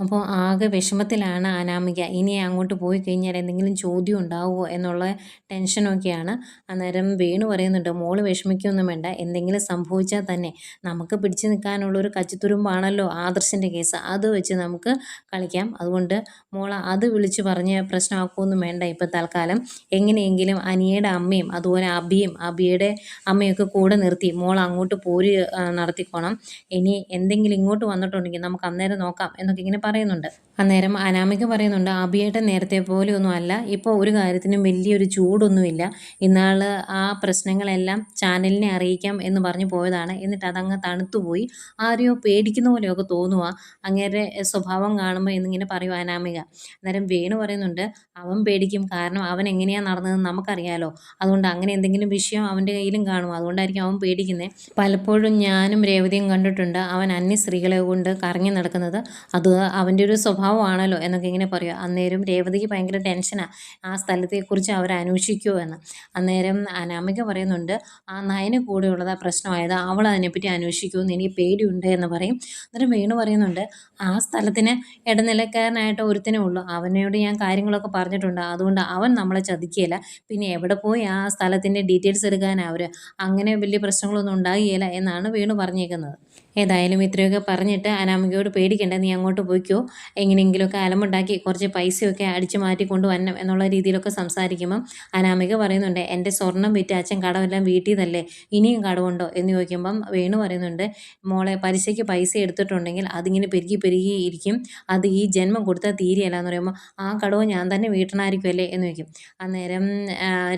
അപ്പോൾ ആകെ വിഷമത്തിലാണ് അനാമിക. ഇനി അങ്ങോട്ട് പോയി കഴിഞ്ഞാൽ എന്തെങ്കിലും ചോദ്യം ഉണ്ടാവുമോ എന്നുള്ള ടെൻഷനൊക്കെയാണ്. അന്നേരം വേണു പറയുന്നുണ്ട് മോൾ വിഷമിക്കൊന്നും വേണ്ട. എന്തെങ്കിലും സംഭവിച്ചാൽ തന്നെ നമുക്ക് പിടിച്ചു നിൽക്കാനുള്ളൊരു കച്ചിത്തുരുമ്പാണല്ലോ ആദർശിന്റെ കേസ്. അത് വെച്ച് നമുക്ക് കളിക്കാം. അതുകൊണ്ട് മോള അത് വിളിച്ച് പറഞ്ഞ് പ്രശ്നമാക്കുമൊന്നും വേണ്ട ഇപ്പോൾ തൽക്കാലം. എങ്ങനെയെങ്കിലും അനിയയുടെ അമ്മയും അതുപോലെ അബിയും അബിയുടെ അമ്മയൊക്കെ കൂടെ നിർത്തി മോൾ അങ്ങോട്ട് പോരി നടത്തിക്കോണം. ഇനി എന്തെങ്കിലും ഇങ്ങോട്ട് വന്നിട്ടുണ്ടെങ്കിൽ നമുക്ക് അന്നേരം നോക്കാം എന്നൊക്കെ ഇങ്ങനെ പറയുന്നുണ്ട്. അന്നേരം അനാമിക പറയുന്നുണ്ട് അബിയേട്ടൻ നേരത്തെ പോലെ ഒന്നും അല്ല. ഇപ്പോൾ ഒരു കാര്യത്തിനും വലിയൊരു ചൂടൊന്നുമില്ല. ഇന്നാൾ ആ പ്രശ്നങ്ങളെല്ലാം ചാനലിനെ അറിയിക്കാം എന്ന് പറഞ്ഞു പോയതാണ്. എന്നിട്ട് അതങ്ങ് തണുത്തുപോയി. ആരെയോ പേടിക്കുന്ന പോലെയൊക്കെ തോന്നുക അങ്ങേരെ സ്വഭാവം കാണുമ്പോൾ എന്നിങ്ങനെ പറയും അനാമിക. അന്നേരം വേണു പറയുന്നുണ്ട് അവൻ പേടിക്കും. കാരണം അവൻ എങ്ങനെയാണ് നടന്നതെന്ന് നമുക്കറിയാലോ. അതുകൊണ്ട് അങ്ങനെ എന്തെങ്കിലും വിഷയം അവന്റെ കയ്യിലും കാണും. അതുകൊണ്ടായിരിക്കും അവൻ പേടിക്കുന്നത് പലപ്പോഴും ഞാനും രേവതിയും കണ്ടിട്ടുണ്ട്. അവൻ അന്യ സ്ത്രീകളെ കൊണ്ട് കറങ്ങി നടക്കുന്നത്. അത് അവന്റെ ഒരു സ്വഭാവമാണല്ലോ എന്നൊക്കെ ഇങ്ങനെ പറയുക. അന്നേരം രേവതിക്ക് ഭയങ്കര ടെൻഷനാണ് ആ. സ്ഥലത്തെക്കുറിച്ച് അവർ അന്വേഷിക്കുമോ എന്ന്. അന്നേരം അനാമിക പറയുന്നുണ്ട് ആ നയന് കൂടെയുള്ളത് ആ പ്രശ്നമായത്. അവൾ അതിനെപ്പറ്റി അന്വേഷിക്കുമെന്ന് എനിക്ക് പേടിയുണ്ട് എന്ന് പറയും. അന്നേരം വേണു പറയുന്നുണ്ട് ആ സ്ഥലത്തിന് ഇടനിലക്കാരനായിട്ട് ഒരുത്തനേ ഉള്ളൂ. അവനോട് ഞാൻ കാര്യങ്ങളൊക്കെ പറഞ്ഞിട്ടുണ്ട്. അതുകൊണ്ട് അവൻ നമ്മളെ ചതിക്കുകയില്ല. പിന്നെ എവിടെ പോയി ആ സ്ഥലത്തിന്റെ ഡീറ്റെയിൽസ് എടുക്കാനാണ് അങ്ങനെ വലിയ പ്രശ്നങ്ങളൊന്നും ഉണ്ടാകുകയില്ല എന്നാണ് വേണു പറഞ്ഞേക്കുന്നത്. ഏതായാലും ഇത്രയൊക്കെ പറഞ്ഞിട്ട് അനാമികയോട് പേടിക്കേണ്ട നീ അങ്ങോട്ട് പോയിക്കോ. എങ്ങനെയെങ്കിലുമൊക്കെ അലമുണ്ടാക്കി കുറച്ച് പൈസയൊക്കെ അടിച്ചു മാറ്റി വരണം എന്നുള്ള രീതിയിലൊക്കെ സംസാരിക്കുമ്പം അനാമിക പറയുന്നുണ്ട് എന്റെ സ്വർണം വിറ്റ് അച്ഛൻ കടമെല്ലാം വീട്ടിൽ നിന്നല്ലേ ഇനിയും കടമുണ്ടോ? എന്ന് ചോദിക്കുമ്പം വേണു പറയുന്നുണ്ട് മോളെ പലിശയ്ക്ക് പൈസ എടുത്തിട്ടുണ്ടെങ്കിൽ അതിങ്ങനെ പെരുകി പെരുകി ഇരിക്കും. അത് ഈ ജന്മം കൊടുത്താൽ തീരെയല്ല എന്ന് പറയുമ്പോൾ ആ കടവ് ഞാൻ തന്നെ വീട്ടണമായിരിക്കുമല്ലേ എന്ന് ചോദിക്കും. അന്നേരം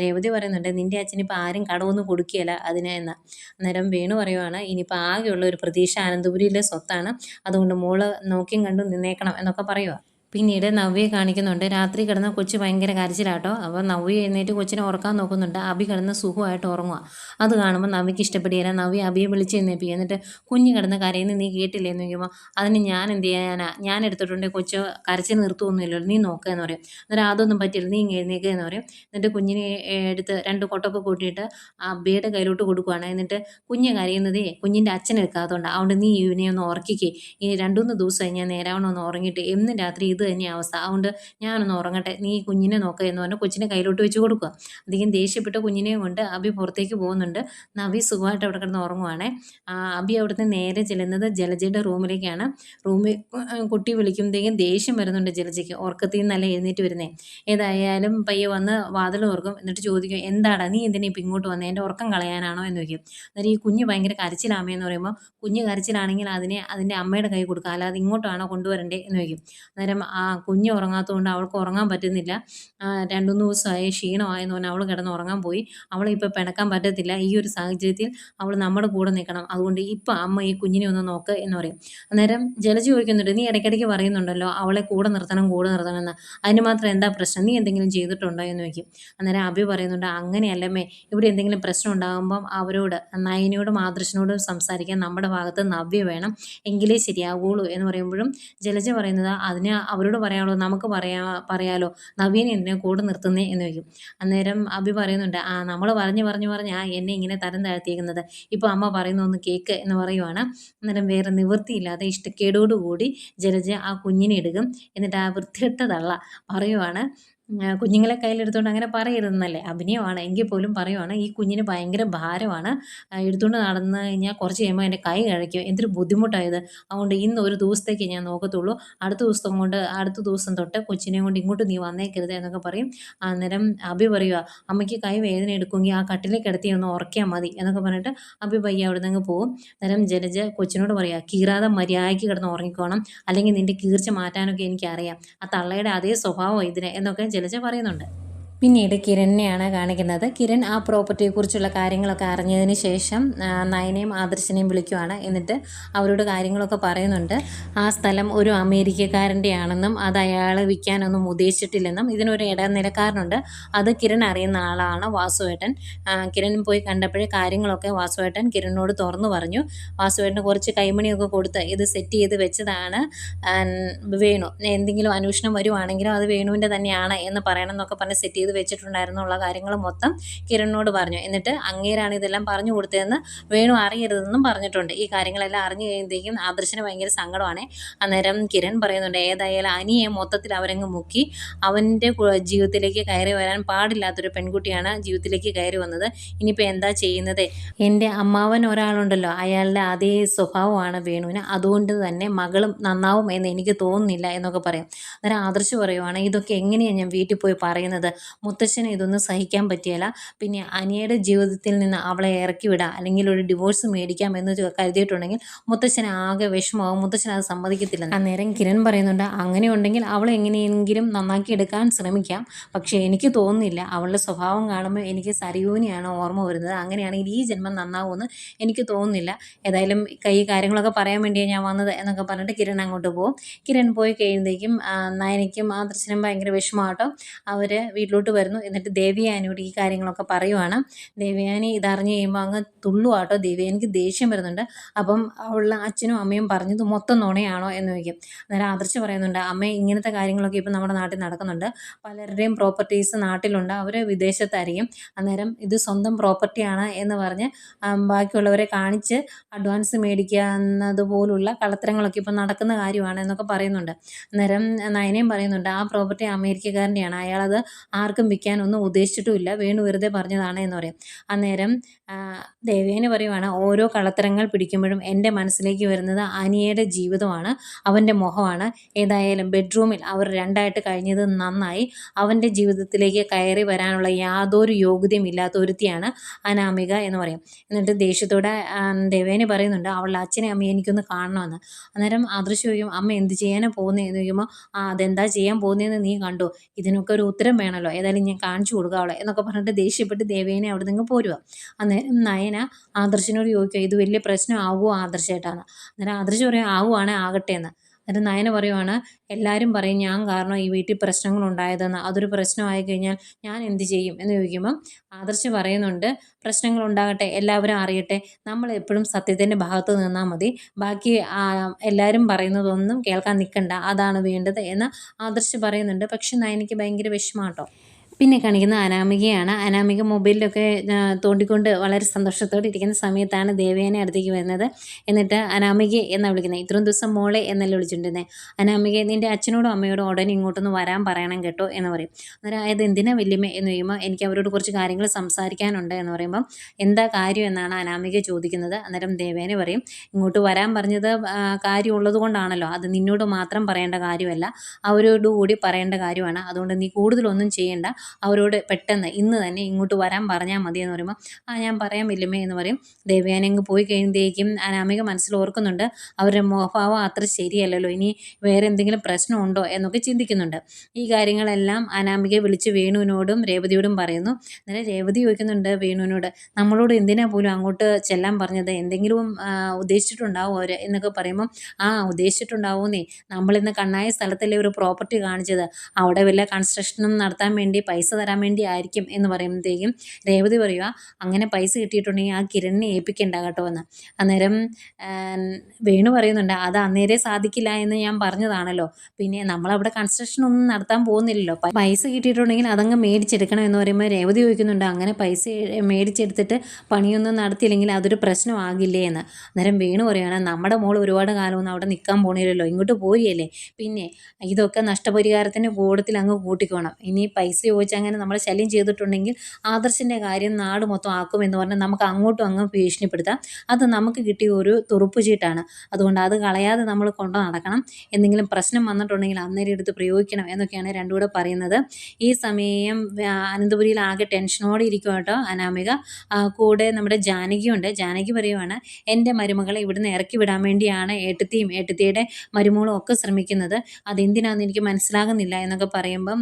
രേവതി പറയുന്നുണ്ട് നിന്റെ അച്ഛനിപ്പോൾ ആരും കടവൊന്നും കൊടുക്കുകയില്ല അതിനെ എന്നാൽ അന്നേരം വേണു പറയുവാണ് ഇനിയിപ്പോൾ ആകെയുള്ള ഒരു പ്രതീക്ഷ അനന്തപുരിയിലെ സ്വത്താണ്. അതുകൊണ്ട് മോൾ നോക്കിയും കണ്ടും നിന്നേക്കണം എന്നൊക്കെ പറയുക പിന്നീട് നവ്യെ കാണിക്കുന്നുണ്ട്. രാത്രി കിടന്ന കൊച്ചു ഭയങ്കര കരച്ചിലാട്ടോ. അപ്പോൾ നവ്യ എഴുന്നേറ്റ് കൊച്ചിനെ ഉറക്കാൻ നോക്കുന്നുണ്ട്. അബി കിടന്ന് സുഖമായിട്ട് ഉറങ്ങുക അത് കാണുമ്പോൾ നവ്യക്ക് ഇഷ്ടപ്പെടുകയില്ല നവ്യ അബിയെ വിളിച്ച് എഴുന്നേപ്പിക്കുക എന്നിട്ട് കുഞ്ഞ് കിടന്ന് കരയുന്ന നീ കേട്ടില്ലേ എന്ന് ചോദിക്കുമ്പോൾ അതിന് ഞാൻ എന്ത് ചെയ്യാനാ? ഞാൻ എടുത്തിട്ടുണ്ട് കൊച്ച് കരച്ചിൽ നിർത്തുമൊന്നുമില്ലല്ലോ നീ നോക്കുക എന്ന് പറയും. എന്നിട്ട് അതൊന്നും പറ്റില്ല. നീ എഴുന്നേക്കുക എന്ന് പറയും. എന്നിട്ട് കുഞ്ഞിനെ എടുത്ത് രണ്ട് കൊട്ടൊക്കെ കൂട്ടിയിട്ട് അബിയുടെ കയ്യിലോട്ട് കൊടുക്കുകയാണ് എന്നിട്ട് കുഞ്ഞ് കരയുന്നതേ കുഞ്ഞിന്റെ അച്ഛൻ എടുക്കാത്തതുകൊണ്ട് അതുകൊണ്ട് നീ ഇവനെ ഒന്ന് ഉറക്കിക്കേ. ഇനി രണ്ടുമൂന്ന് ദിവസമായി ഞാൻ നേരാവണ്ണം ഉറങ്ങിയിട്ട് എന്നും രാത്രി ഇത് തന്നെയാണ് അവസ്ഥ. അതുകൊണ്ട് ഞാനൊന്ന് ഉറങ്ങട്ടെ. നീ കുഞ്ഞിനെ നോക്കുക എന്ന് പറഞ്ഞാൽ കൊച്ചിനെ കയ്യിലോട്ട് വെച്ച് കൊടുക്കുക. അധികം ദേഷ്യപ്പെട്ട കുഞ്ഞിനെയും കൊണ്ട് അബി പുറത്തേക്ക് പോകുന്നുണ്ട്. നവി സുഖമായിട്ട് അവിടെ കിടന്ന് ഉറങ്ങുവാണേ. അബി അവിടുന്ന് നേരെ ചെല്ലുന്നത് ജലജയുടെ റൂമിലേക്കാണ്. റൂമിൽ കുട്ടി വിളിക്കുമ്പോഴത്തേക്കും ദേഷ്യം വരുന്നുണ്ട് ജലജയ്ക്ക്. ഉറക്കത്തിൽ നല്ല എഴുന്നേറ്റ് വരുന്നേ. ഏതായാലും പയ്യെ വന്ന് വാതിൽ ഓർക്കും എന്നിട്ട് ചോദിക്കും എന്താടാ നീ എന്തിനാ ഇപ്പം ഇങ്ങോട്ട് വന്നേ? എന്റെ ഉറക്കം കളയാനാണോ? എന്ന് ചോദിക്കും. അന്നേരം ഈ കുഞ്ഞ് ഭയങ്കര കരച്ചിലാമയെന്ന് പറയുമ്പോൾ കുഞ്ഞ് കരച്ചിലാണെങ്കിൽ അതിനെ അതിന്റെ അമ്മയുടെ കൈ കൊടുക്കുക. അല്ലാതെ ഇങ്ങോട്ടാണോ കൊണ്ടുവരണ്ടേ എന്ന് ചോദിക്കും. അന്നേരം ആ കുഞ്ഞ് ഉറങ്ങാത്തതുകൊണ്ട് അവൾക്ക് ഉറങ്ങാൻ പറ്റുന്നില്ല. രണ്ടു മൂന്ന് ദിവസമായി ക്ഷീണമായെന്ന് പറഞ്ഞാൽ അവൾ കിടന്ന് ഉറങ്ങാൻ പോയി. അവളെ ഇപ്പോൾ പിണക്കാൻ പറ്റത്തില്ല. ഈ ഒരു സാഹചര്യത്തിൽ അവൾ നമ്മുടെ കൂടെ നിൽക്കണം. അതുകൊണ്ട് ഇപ്പം അമ്മ ഈ കുഞ്ഞിനെ ഒന്ന് നോക്ക് എന്ന് പറയും. അന്നേരം ജലജ ചോദിക്കുന്നുണ്ട് നീ ഇടയ്ക്കിടയ്ക്ക് പറയുന്നുണ്ടല്ലോ അവളെ കൂടെ നിർത്തണം കൂടെ നിർത്തണം എന്ന്. അതിന് മാത്രം എന്താ പ്രശ്നം? നീ എന്തെങ്കിലും ചെയ്തിട്ടുണ്ടോ? എന്ന് ചോദിക്കും. അന്നേരം അഭി പറയുന്നുണ്ട് അങ്ങനെയല്ലമ്മേ. ഇവിടെ എന്തെങ്കിലും പ്രശ്നം ഉണ്ടാകുമ്പം അവരോട് നയനോടും ആദർശനോടും സംസാരിക്കാൻ നമ്മുടെ ഭാഗത്ത് നവ്യ വേണം. എങ്കിലേ ശരിയാവുള്ളൂ എന്ന് പറയുമ്പോഴും ജലജ പറയുന്നത് അതിന് അവരോട് പറയാമല്ലോ നമുക്ക് പറയാ പറയാലോ നവീൻ എന്നെ കൂടെ നിർത്തുന്നേ എന്ന് ചോദിക്കും. അന്നേരം അഭി പറയുന്നുണ്ട് ആ നമ്മൾ പറഞ്ഞു പറഞ്ഞു പറഞ്ഞ് ആ എന്നെ ഇങ്ങനെ തരം താഴ്ത്തിയേക്കുന്നത്. ഇപ്പോൾ അമ്മ പറയുന്ന ഒന്ന് കേക്ക് എന്ന് പറയുവാണ്. അന്നേരം വേറെ നിവൃത്തിയില്ലാതെ ഇഷ്ടക്കേടോടുകൂടി ജലജ ആ കുഞ്ഞിനെ എടുക്കും. എന്നിട്ട് ആ വൃത്തികെട്ട തള്ള പറയുവാണ്. കുഞ്ഞുങ്ങളെ കയ്യിലെടുത്തുകൊണ്ട് അങ്ങനെ പറയരുതെന്നല്ലേ? അഭിനയമാണ് എങ്കിൽ പോലും പറയുവാണ്. ഈ കുഞ്ഞിന് ഭയങ്കര ഭാരമാണ്. എടുത്തുകൊണ്ട് നടന്ന് കഴിഞ്ഞാൽ കുറച്ച് കഴിയുമ്പോൾ എന്റെ കൈ കഴിക്കും എന്തൊരു ബുദ്ധിമുട്ടായത് അതുകൊണ്ട് ഇന്ന് ഒരു ദിവസത്തേക്ക് ഞാൻ നോക്കത്തുള്ളൂ. അടുത്ത ദിവസം കൊണ്ട് അടുത്ത ദിവസം തൊട്ട് കൊച്ചിനെ കൊണ്ട് ഇങ്ങോട്ട് നീ വന്നേക്കരുത് എന്നൊക്കെ പറയും. അന്നേരം അഭി പറയുക അമ്മയ്ക്ക് കൈ വേദന എടുക്കുമെങ്കിൽ ആ കട്ടിലേക്ക് കിടത്തി ഒന്ന് ഉറക്കിയാൽ മതി എന്നൊക്കെ പറഞ്ഞിട്ട് അഭി പയ്യ അവിടെ നിന്ന് പോകും നേരം ജലജ കൊച്ചിനോട് പറയുക കീറാത മര്യാദയ്ക്ക് കിടന്ന് ഉറങ്ങിക്കോണം. അല്ലെങ്കിൽ നിന്റെ കീർച്ച മാറ്റാനൊക്കെ എനിക്കറിയാം. ആ തള്ളയുടെ അതേ സ്വഭാവം ഇതിനെ എന്നൊക്കെ ജലജ പറയുന്നുണ്ട് പിന്നീട് കിരണിനെയാണ് കാണിക്കുന്നത്. കിരൺ ആ പ്രോപ്പർട്ടിയെക്കുറിച്ചുള്ള കാര്യങ്ങളൊക്കെ അറിഞ്ഞതിന് ശേഷം നയനെയും ആദർശനെയും വിളിക്കുവാണ്. എന്നിട്ട് അവരോട് കാര്യങ്ങളൊക്കെ പറയുന്നുണ്ട്. ആ സ്ഥലം ഒരു അമേരിക്കക്കാരന്റെ ആണെന്നും അത് അയാൾ വിൽക്കാനൊന്നും ഉദ്ദേശിച്ചിട്ടില്ലെന്നും ഇതിനൊരു ഇടനിലക്കാരനുണ്ട്. അത് കിരൺ അറിയുന്ന ആളാണ് വാസുവേട്ടൻ. കിരൺ പോയി കണ്ടപ്പോഴേ കാര്യങ്ങളൊക്കെ വാസുവേട്ടൻ കിരണിനോട് തുറന്നു പറഞ്ഞു. വാസുവേട്ടന് കുറച്ച് കൈമണിയൊക്കെ കൊടുത്ത് ഇത് സെറ്റ് ചെയ്ത് വെച്ചതാണ്. വേണു. എന്തെങ്കിലും അന്വേഷണം വരുവാണെങ്കിലും അത് വേണുവിന്റെ തന്നെയാണ് എന്ന് പറയണം എന്നൊക്കെ പറഞ്ഞ് സെറ്റ് ചെയ്ത് വെച്ചിട്ടുണ്ടായിരുന്നുള്ള കാര്യങ്ങൾ മൊത്തം കിരണിനോട് പറഞ്ഞു. എന്നിട്ട് അങ്ങേരാണ് ഇതെല്ലാം പറഞ്ഞു കൊടുത്തതെന്ന് വേണു അറിയരുതെന്നും പറഞ്ഞിട്ടുണ്ട്. ഈ കാര്യങ്ങളെല്ലാം അറിഞ്ഞു കഴിയുമ്പോഴത്തേക്കും ആദർശന് ഭയങ്കര സങ്കടമാണ്. അന്നേരം കിരൺ പറയുന്നുണ്ട് ഏതായാലും അനിയെ മൊത്തത്തിൽ അവരങ്ങ് മുക്കി. അവന്റെ ജീവിതത്തിലേക്ക് കയറി വരാൻ പാടില്ലാത്തൊരു പെൺകുട്ടിയാണ് ജീവിതത്തിലേക്ക് കയറി വന്നത്. ഇനിയിപ്പോൾ എന്താ ചെയ്യുന്നത്? എന്റെ അമ്മാവൻ ഒരാളുണ്ടല്ലോ. അയാളുടെ അതേ സ്വഭാവമാണ് വേണുവിന്. അതുകൊണ്ട് തന്നെ മകളും നന്നാവും എന്ന് എനിക്ക് തോന്നുന്നില്ല എന്നൊക്കെ പറയും. അന്നേരം ആദർശ് പറയുവാണ് ഇതൊക്കെ എങ്ങനെയാണ് ഞാൻ വീട്ടിൽ പോയി പറയുന്നത്? മുത്തശ്ശന് ഇതൊന്നും സഹിക്കാൻ പറ്റിയല്ല. പിന്നെ അനിയയുടെ ജീവിതത്തിൽ നിന്ന് അവളെ ഇറക്കി വിടാം അല്ലെങ്കിൽ ഒരു ഡിവോഴ്സ് മേടിക്കാം എന്ന് കരുതിയിട്ടുണ്ടെങ്കിൽ മുത്തശ്ശന് ആകെ വിഷമമാവും. മുത്തച്ഛൻ അത് സമ്മതിക്കത്തില്ല അന്നേരം കിരൺ പറയുന്നുണ്ട് അങ്ങനെ ഉണ്ടെങ്കിൽ അവൾ എങ്ങനെയെങ്കിലും നന്നാക്കി എടുക്കാൻ ശ്രമിക്കാം. പക്ഷേ എനിക്ക് തോന്നുന്നില്ല അവളുടെ സ്വഭാവം കാണുമ്പോൾ എനിക്ക് സരിയൂനിയാണ് ഓർമ്മ വരുന്നത്. അങ്ങനെയാണെങ്കിൽ ഈ ജന്മം നന്നാവുമെന്ന് എനിക്ക് തോന്നുന്നില്ല. ഏതായാലും കൈ കാര്യങ്ങളൊക്കെ പറയാൻ വേണ്ടിയാണ് ഞാൻ വന്നത് എന്നൊക്കെ പറഞ്ഞിട്ട് കിരൺ അങ്ങോട്ട് പോകും കിരൺ പോയി കഴിയുമ്പോഴേക്കും നയനയ്ക്കും ആ ദർശനം ഭയങ്കര വിഷമമാട്ടോ. അവർ വീട്ടിലോട്ട് വരുന്നു. എന്നിട്ട് ദേവിയാനിയോട് ഈ കാര്യങ്ങളൊക്കെ പറയുവാണ്. ദേവിയാനി ഇതറിഞ്ഞു കഴിയുമ്പോൾ അങ്ങ് തുള്ളുവാട്ടോ. ദേവിയാനിക്ക് ദേഷ്യം വരുന്നുണ്ട്. അപ്പം അവളുടെ അച്ഛനും അമ്മയും പറഞ്ഞത് മൊത്തം നുണയാണോ എന്ന് ചോദിക്കും. അന്നേരം ആദർശ് പറയുന്നുണ്ട് അമ്മ ഇങ്ങനത്തെ കാര്യങ്ങളൊക്കെ ഇപ്പം നമ്മുടെ നാട്ടിൽ നടക്കുന്നുണ്ട്. പലരുടെയും പ്രോപ്പർട്ടീസ് നാട്ടിലുണ്ട്. അവർ വിദേശത്തായിരിക്കും. അന്നേരം ഇത് സ്വന്തം പ്രോപ്പർട്ടിയാണ് എന്ന് പറഞ്ഞ് ബാക്കിയുള്ളവരെ കാണിച്ച് അഡ്വാൻസ് മേടിക്കുക എന്നതുപോലുള്ള കളത്തരങ്ങളൊക്കെ ഇപ്പം നടക്കുന്ന കാര്യമാണ് എന്നൊക്കെ പറയുന്നുണ്ട്. അന്നേരം നയനയും പറയുന്നുണ്ട് ആ പ്രോപ്പർട്ടി അമേരിക്കക്കാരന്റെയാണ്. അയാളത് ആർക്കും വിൽക്കാനൊന്നും ഉദ്ദേശിച്ചിട്ടുമില്ല. വേണു വെറുതെ പറഞ്ഞതാണ് എന്ന് പറയും. അന്നേരം ദേവേന് പറയുവാണ് ഓരോ കളത്തരങ്ങൾ പിടിക്കുമ്പോഴും എന്റെ മനസ്സിലേക്ക് വരുന്നത് അനിയയുടെ ജീവിതമാണ് അവന്റെ മുഖമാണ് ഏതായാലും ബെഡ്റൂമിൽ അവർ രണ്ടായിട്ട് കഴിഞ്ഞത് നന്നായി. അവന്റെ ജീവിതത്തിലേക്ക് കയറി വരാനുള്ള യാതൊരു യോഗ്യതയും ഇല്ലാത്ത ഒരുത്തിയാണ് അനാമിക എന്ന് പറയും. എന്നിട്ട് ദേഷ്യത്തോടെ ദേവേന് പറയുന്നുണ്ട് അവളുടെ അച്ഛനെ അമ്മയെ എനിക്കൊന്ന് കാണണമെന്ന്. അന്നേരം അദൃശ്യ ചോദിക്കും അമ്മ എന്ത് ചെയ്യാനാണ് പോകുന്നതെന്ന് ചോദിക്കുമ്പോൾ ആ അതെന്താ ചെയ്യാൻ പോകുന്നതെന്ന് നീ കണ്ടു? ഇതിനൊക്കെ ഒരു ഉത്തരം വേണമല്ലോ ഞാൻ കാണിച്ചു കൊടുക്കാവളെ എന്നൊക്കെ പറഞ്ഞിട്ട് ദേഷ്യപ്പെട്ട് ദേവേനെ അവിടെ നിന്ന് പോരുക അന്നേരം നയന ആദർശിനോട് ചോദിക്കുക ഇത് വലിയ പ്രശ്നമാവുമോ ആദർശമായിട്ടാണ് അന്നേരം ആദർശ് പറയും ആവുകയാണെ ആകട്ടെ എന്ന് എന്നിട്ട് നയന പറയുവാണ് എല്ലാവരും പറയും ഞാൻ കാരണം ഈ വീട്ടിൽ പ്രശ്നങ്ങൾ ഉണ്ടായതെന്ന് അതൊരു പ്രശ്നമായി കഴിഞ്ഞാൽ ഞാൻ എന്ത് ചെയ്യും? എന്ന് ചോദിക്കുമ്പം ആദർശ് പറയുന്നുണ്ട് പ്രശ്നങ്ങൾ ഉണ്ടാകട്ടെ എല്ലാവരും അറിയട്ടെ. നമ്മൾ എപ്പോഴും സത്യത്തിന്റെ ഭാഗത്ത് നിന്നാൽ മതി. ബാക്കി എല്ലാവരും പറയുന്നതൊന്നും കേൾക്കാൻ നിൽക്കണ്ട. അതാണ് വേണ്ടത് എന്ന് ആദർശ് പറയുന്നുണ്ട്. പക്ഷെ നയനയ്ക്ക് ഭയങ്കര വിഷമാട്ടോ പിന്നെ കാണിക്കുന്ന അനാമികയാണ്. അനാമിക മൊബൈലിലൊക്കെ തോണ്ടിക്കൊണ്ട് വളരെ സന്തോഷത്തോടെ ഇരിക്കുന്ന സമയത്താണ് ദേവേനെ അടുത്തേക്ക് വരുന്നത്. എന്നിട്ട് അനാമിക എന്നാണ് വിളിക്കുന്നത് ഇത്രയും ദിവസം മോളെ എന്നല്ലേ വിളിച്ചിട്ടുണ്ടെന്നേ. അനാമിക നിന്റെ അച്ഛനോടും അമ്മയോടും ഉടനെ ഇങ്ങോട്ടൊന്ന് വരാൻ പറയണം കേട്ടോ എന്ന് പറയും. അന്നേരം അതായത് എന്തിനാ വല്യമ്മ എന്ന് പറയുമ്പോൾ എനിക്ക് അവരോട് കുറച്ച് കാര്യങ്ങൾ സംസാരിക്കാനുണ്ട് എന്ന് പറയുമ്പം എന്താ കാര്യം എന്നാണ് അനാമിക ചോദിക്കുന്നത്. അന്നേരം ദേവേനെ പറയും ഇങ്ങോട്ട് വരാൻ പറഞ്ഞത് കാര്യമുള്ളത് കൊണ്ടാണല്ലോ. അത് നിന്നോട് മാത്രം പറയേണ്ട കാര്യമല്ല. അവരോടുകൂടി പറയേണ്ട കാര്യമാണ്. അതുകൊണ്ട് നീ കൂടുതലൊന്നും ചെയ്യേണ്ട. അവരോട് പെട്ടെന്ന് ഇന്ന് തന്നെ ഇങ്ങോട്ട് വരാൻ പറഞ്ഞാൽ മതി എന്ന് പറയുമ്പോൾ ആ ഞാൻ പറയാൻ വല്യമ്മേ എന്ന് പറയും. ദേവയാനങ്ങ് പോയി കഴിയുമ്പോഴേക്കും അനാമിക മനസ്സിൽ ഓർക്കുന്നുണ്ട് അവരുടെ മുഖഭാവം അത്ര ശരിയല്ലല്ലോ ഇനി വേറെ എന്തെങ്കിലും പ്രശ്നമുണ്ടോ എന്നൊക്കെ ചിന്തിക്കുന്നുണ്ട്. ഈ കാര്യങ്ങളെല്ലാം അനാമിക വിളിച്ച് വേണുവിനോടും രേവതിയോടും പറയുന്നു. അന്നേരം രേവതി ചോദിക്കുന്നുണ്ട് വേണുവിനോട് നമ്മളോട് എന്തിനാ പോലും അങ്ങോട്ട് ചെല്ലാൻ പറഞ്ഞത്? എന്തെങ്കിലും ഉദ്ദേശിച്ചിട്ടുണ്ടാവും അവർ എന്നൊക്കെ പറയുമ്പോൾ ആ ഉദ്ദേശിച്ചിട്ടുണ്ടാവുമെന്നേ നമ്മളിന്ന് കണ്ണായ സ്ഥലത്തല്ലേ ഒരു പ്രോപ്പർട്ടി കാണിച്ചത്. അവിടെ വല്ല കൺസ്ട്രക്ഷനും നടത്താൻ വേണ്ടി പൈസ തരാൻ വേണ്ടി ആയിരിക്കും എന്ന് പറയുമ്പോഴത്തേക്കും രേവതി പറയുക അങ്ങനെ പൈസ കിട്ടിയിട്ടുണ്ടെങ്കിൽ ആ കിരണിനെ ഏൽപ്പിക്കേണ്ട കേട്ടോ എന്ന്. അന്നേരം വേണു പറയുന്നുണ്ട് അത് അന്നേരെ സാധിക്കില്ല എന്ന് ഞാൻ പറഞ്ഞതാണല്ലോ. പിന്നെ നമ്മളവിടെ കൺസ്ട്രക്ഷൻ ഒന്നും നടത്താൻ പോകുന്നില്ലല്ലോ. പൈസ കിട്ടിയിട്ടുണ്ടെങ്കിൽ അതങ്ങ് മേടിച്ചെടുക്കണം എന്ന് പറയുമ്പോൾ രേവതി ചോദിക്കുന്നുണ്ട് അങ്ങനെ പൈസ മേടിച്ചെടുത്തിട്ട് പണിയൊന്നും നടത്തിയില്ലെങ്കിൽ അതൊരു പ്രശ്നമാകില്ലേ എന്ന്. അന്നേരം വേണു പറയുകയാണ് നമ്മുടെ മോൾ ഒരുപാട് കാലമൊന്നും അവിടെ നിൽക്കാൻ പോണില്ലല്ലോ ഇങ്ങോട്ട് പോയില്ലേ പിന്നെ ഇതൊക്കെ നഷ്ടപരിഹാരത്തിന്റെ കൂടത്തിൽ അങ്ങ് കൂട്ടിക്കോണം. ഇനി പൈസ വെച്ച് അങ്ങനെ നമ്മളെ ശല്യം ചെയ്തിട്ടുണ്ടെങ്കിൽ ആദർശിന്റെ കാര്യം നാട് മൊത്തം ആക്കുമെന്ന് പറഞ്ഞാൽ നമുക്ക് അങ്ങോട്ടും അങ്ങ് ഭീഷണിപ്പെടുത്താം. അത് നമുക്ക് കിട്ടിയ ഒരു തുറുപ്പ് ചീട്ടാണ്. അതുകൊണ്ട് അത് കളയാതെ നമ്മൾ കൊണ്ടു നടക്കണം. എന്തെങ്കിലും പ്രശ്നം വന്നിട്ടുണ്ടെങ്കിൽ അന്നേരം എടുത്ത് പ്രയോഗിക്കണം എന്നൊക്കെയാണ് രണ്ടും കൂടെ പറയുന്നത്. ഈ സമയം അനന്തപുരിയിൽ ആകെ ടെൻഷനോടെ ഇരിക്കും കേട്ടോ അനാമിക. കൂടെ നമ്മുടെ ജാനകിയുണ്ട്. ജാനകി പറയുവാണ് എന്റെ മരുമകളെ ഇവിടുന്ന് ഇറക്കി വിടാൻ വേണ്ടിയാണ് ഏട്ടത്തിയും ഏട്ടത്തിയുടെ മരുമകളും ഒക്കെ ശ്രമിക്കുന്നത്. അതെന്തിനാണെന്ന് എനിക്ക് മനസ്സിലാകുന്നില്ല എന്നൊക്കെ പറയുമ്പം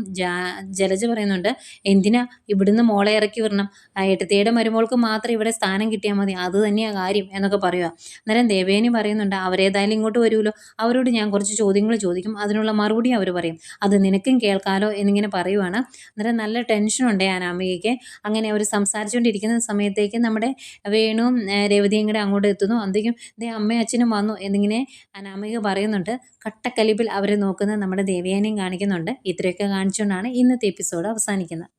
ജലജ പറയുന്നുണ്ട് പറയുന്നുണ്ട് എന്തിനാ ഇവിടുന്ന് മോളെ ഇറക്കി വരണം ഏട്ടത്തിയുടെ മരുമോൾക്ക് മാത്രം ഇവിടെ സ്ഥാനം കിട്ടിയാൽ മതി അത് തന്നെയാണ് കാര്യം എന്നൊക്കെ പറയുക അന്നേരം ദേവേനി പറയുന്നുണ്ട് അവരേതായാലും ഇങ്ങോട്ട് വരുമല്ലോ അവരോട് ഞാൻ കുറച്ച് ചോദ്യങ്ങൾ ചോദിക്കും അതിനുള്ള മറുപടി അവർ പറയും. അത് നിനക്കും കേൾക്കാലോ എന്നിങ്ങനെ പറയുവാണ്. അന്നേരം നല്ല ടെൻഷനുണ്ട് അനാമികയ്ക്ക്. അങ്ങനെ അവർ സംസാരിച്ചുകൊണ്ടിരിക്കുന്ന സമയത്തേക്ക് നമ്മുടെ വേണുവും രേവതിയും കൂടെ അങ്ങോട്ട് എത്തുന്നു. അന്തേക്കും ദേ അമ്മയും അച്ഛനും വന്നു എന്നിങ്ങനെ അനാമിക പറയുന്നുണ്ട് കട്ടക്കലിപ്പിൽ അവരെ നോക്കുന്ന നമ്മുടെ ദേവയാനിയും കാണിക്കുന്നുണ്ട്. ഇത്രയൊക്കെ കാണിച്ചുകൊണ്ടാണ് ഇന്നത്തെ എപ്പിസോഡ് അവസാനിക്കുന്നത്